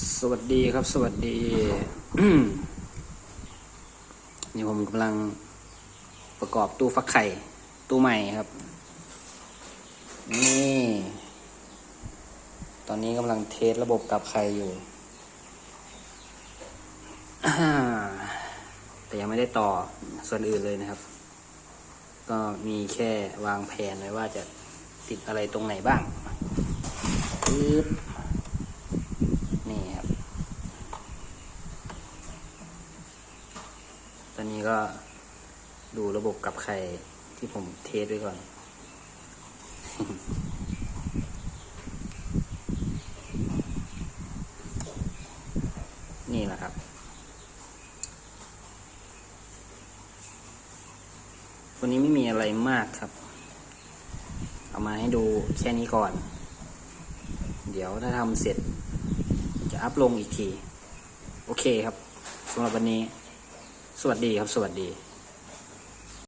สวัสดีครับ สวัสดี นี่ผมกำลังประกอบตู้ฟักไข่ ตู้ใหม่ครับ นี่ ตอนนี้กำลังเทสระบบกับไข่อยู่ แต่ยังไม่ได้ต่อส่วนอื่นเลยนะครับ ก็มีแค่วางแผนไว้ว่าจะติดอะไรตรงไหนบ้างปึ๊บนี่ครับ ต อนนี้ก็ดูระบบกับไข่ที่ผมเทสไว้ก่อน นี่แหละครับวันนี้ไม่มีอะไรมากครับ เอามาให้ดูแค่นี้ก่อน เดี๋ยวถ้าทำเสร็จจะอัพลงอีกที โอเคครับสำหรับวันนี้ สวัสดีครับ สวัสดี